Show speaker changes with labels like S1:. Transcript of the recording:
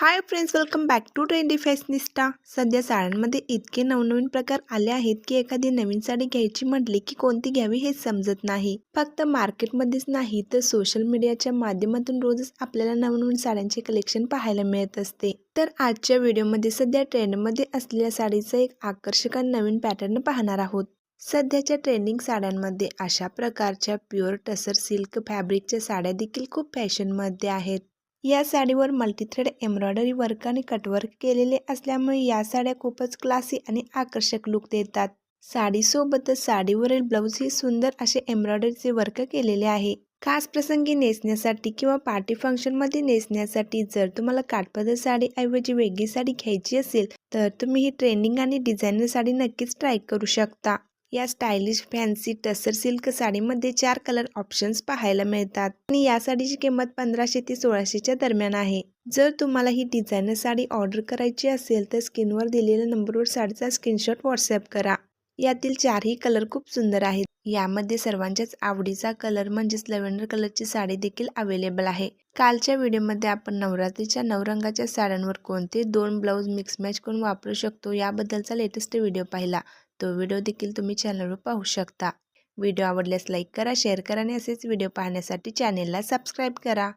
S1: Hi friends welcome back to trendy fashionista सध्या साड्यांमध्ये इतके नवनवीन प्रकार आले आहेत की एखादी नवीन साडी घ्यायची म्हटली की कोणती घ्यावी हे समजत नाही. फक्त मार्केटमध्येच नाही तर सोशल मीडियाच्या माध्यमातून रोजच आपल्याला नवनवीन साड्यांचे कलेक्शन पाहायला मिळत असते. तर आजच्या व्हिडिओमध्ये सध्या ट्रेंडमध्ये असलेल्या साडीचा एक आकर्षक आणि नवीन पॅटर्न पाहणार आहोत. सध्याच्या ट्रेंडिंग साड्यांमध्ये अशा प्रकारच्या प्युअर टसर सिल्क फॅब्रिकच्या साड्या देखील खूप फॅशनमध्ये आहेत. या साडीवर मल्टीथ्रेड एम्ब्रॉयडरी वर्क आणि कटवर्क केलेले असल्यामुळे या साड्या खूपच क्लासी आणि आकर्षक लुक देतात. साडीसोबतच साडीवरील ब्लाऊज ही सुंदर असे एम्ब्रॉयडरीचे वर्क केलेले आहे. खास प्रसंगी नेसण्यासाठी किंवा पार्टी फंक्शनमध्ये नेसण्यासाठी जर तुम्हाला काठपदर साडीऐवजी वेगळी साडी घ्यायची असेल तर तुम्ही ही ट्रेंडिंग आणि डिझायनर साडी नक्कीच ट्राय करू शकता. या स्टायलिश फॅन्सी टसर सिल्क साडीमध्ये चार कलर ऑप्शन्स पाहायला मिळतात. आणि या साडीची किंमत पंधराशे ते सोळाशेच्या दरम्यान आहे. जर तुम्हाला ही डिझायनर साडी ऑर्डर करायची असेल तर स्क्रीनवर दिलेल्या नंबरवर साडीचा स्क्रीनशॉट व्हॉट्सअप करा. यातील चारही कलर खूप सुंदर आहेत. यामध्ये सर्वांच्याच आवडीचा कलर म्हणजेच लव्हेंडर कलरची साडी देखील अवेलेबल आहे. कालच्या व्हिडिओमध्ये आपण नवरात्रीच्या नवरंगाच्या साड्यांवर कोणते दोन ब्लाऊज मिक्स मॅच करून वापरू शकतो याबद्दलचा लेटेस्ट व्हिडिओ पाहिला. तो व्हिडिओ देखील तुम्ही चॅनलवर पाहू शकता. व्हिडिओ आवडल्यास लाईक करा शेअर करा आणि असेच व्हिडिओ पाहण्यासाठी चॅनेलला सबस्क्राईब करा.